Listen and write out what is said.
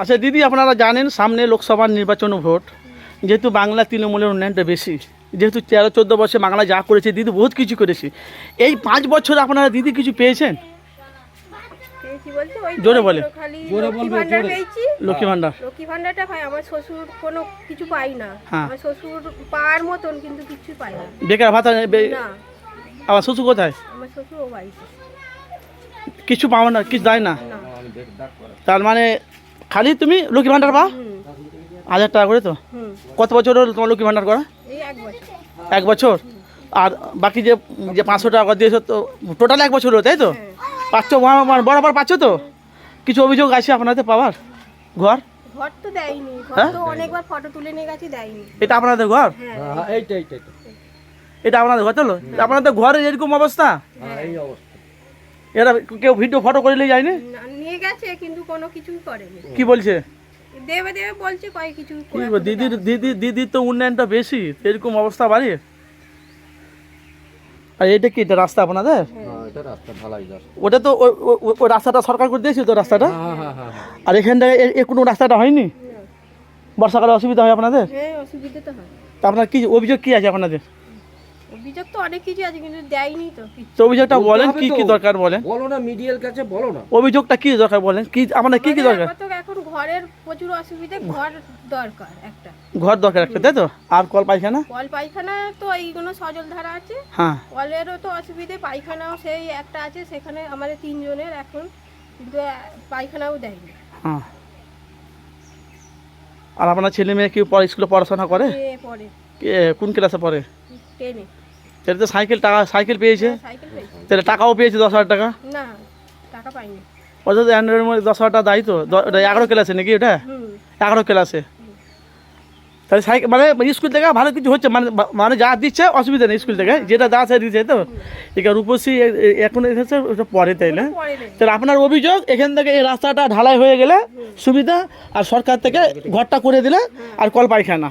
আচ্ছা দিদি আপনারা জানেন সামনে লোকসভা নির্বাচন ভোট। যেহেতু বাংলা তৃণমূলের উন্নয়নটা বেশি যেহেতু তেরো চোদ্দ বছর বাংলা যা করেছে দিদি বহুত কিছু করেছে। এই পাঁচ বছর আপনারা দিদি কিছু পেয়েছেন? পেয়েছি বলতে ওই জোরে বলে। লক্ষ্মী ভান্ডার লক্ষ্মী ভাণ্ডার। লক্ষ্মী ভান্ডারটা আমার শ্বশুর কোনো কিছু পাই না। হ্যাঁ। আমার শ্বশুর পাওয়ার মতন কিন্তু কিছু পাই না। বেকার ভাতা আমার শ্বশুর কোথায়? আমার শ্বশুর ও বাড়িতে। কিছু পাও না কিছু দেয় না? না। তার মানে খালি তুমি লক্ষ্মী ভাণ্ডার পাও? হুম। হাজার টাকা করে তো? কত বছর হলো তোমার লক্ষ্মী ভাণ্ডার করা? এক বছর। আর বাকি যে যে পাঁচশো টাকা দিয়েছ তো টোটাল এক বছর হলো তাই তো? হ্যাঁ। পাচ্ছ বরাবর পাচ্ছ তো? কিছু অভিযোগ আছে আপনাদের পাওয়ার? ঘর? ঘর তো দেয়নি। হ্যাঁ? তো অনেকবার ফটো তুলে নিয়ে গেছে দেয়নি। এটা আপনাদের ঘর? হ্যাঁ। এইটা এইটা এইটা। এটা আপনাদের ঘর তো আপনাদের ঘরের এরকম অবস্থা? হ্যাঁ, এই অবস্থা। এরা কেউ ভিডিও ফটো করে নিয়ে যায়নি? না, নিয়ে গেছে কিন্তু কোনো কিছুই করেনি। কি বলছে? দেবে দেবে বলছে কয় কিছু কি বলব, দিদির দিদি দিদির তো উন্নয়নটা বেশি এরকম অবস্থা বাড়ির আর এটা কি এটা রাস্তা আপনাদের? হ্যাঁ, এটা রাস্তা ঢালাই রাস্তা। ওটা তো ওই- রাস্তাটা সরকার করে দিয়েছে তো রাস্তাটা? হ্যাঁ হ্যাঁ হ্যাঁ। আর এখান থেকে এ- এ কোনো রাস্তাটা হয়নি? বর্ষাকালে অসুবিধা হয় আপনাদের? হ্যাঁ অসুবিধা তো হয়। তা আপনার কি অভিযোগ কি আছে আপনাদের? অভিযোগ তো অনেক কিছু আছে কিন্তু দেয়নি তো কিছু। তো অভিযোগটা বলেন কি কি দরকার বলেন? বলো না মিডিয়ার কাছে বলো না। অভিযোগটা কি দরকার বলেন? কি আপনার কি কি দরকার? তো এখন ঘরের প্রচুর অসুবিধা ঘর দরকার একটা। ঘর দরকার একটা তাই তো? আর কল পায়খানা? কল পায়খানা তো এইগুলো সজল ধারা আছে। হ্যাঁ। কলেরও তো অসুবিধে পায়খানাও সেই একটা আছে সেখানে আমাদের তিনজনের এখন কিন্তু পায়খানাও দেয়নি। হ্যাঁ। আর আপনার ছেলে মেয়ে কি স্কুলে পড়াশোনা করে? কোন ক্লাসে পড়ে? ট্রেনে তাহলে তো সাইকেল টাকা সাইকেল পেয়েছে? সাইকেল তাহলে টাকাও পেয়েছে দশ হাজার টাকা? না টাকা পাইনি। অ্যান্ড্রয়েডের মধ্যে দশ হাজার টাকা দায়ী তো? এগারো ক্লাসে নাকি ওটা? এগারো ক্লাসে তাহলে সাইকেল মানে স্কুল থেকে ভালো কিছু হচ্ছে মানে মানে যা দিচ্ছে অসুবিধা নেই স্কুল থেকে। যেটা দা সে দিচ্ছে তো? এখানে রূপসী এখন এসেছে ওটা পরে তাই না? তাহলে আপনার অভিযোগ এখান থেকে এই রাস্তাটা ঢালাই হয়ে গেলে সুবিধা আর সরকার থেকে ঘরটা করে দিলে আর কল পায়খানা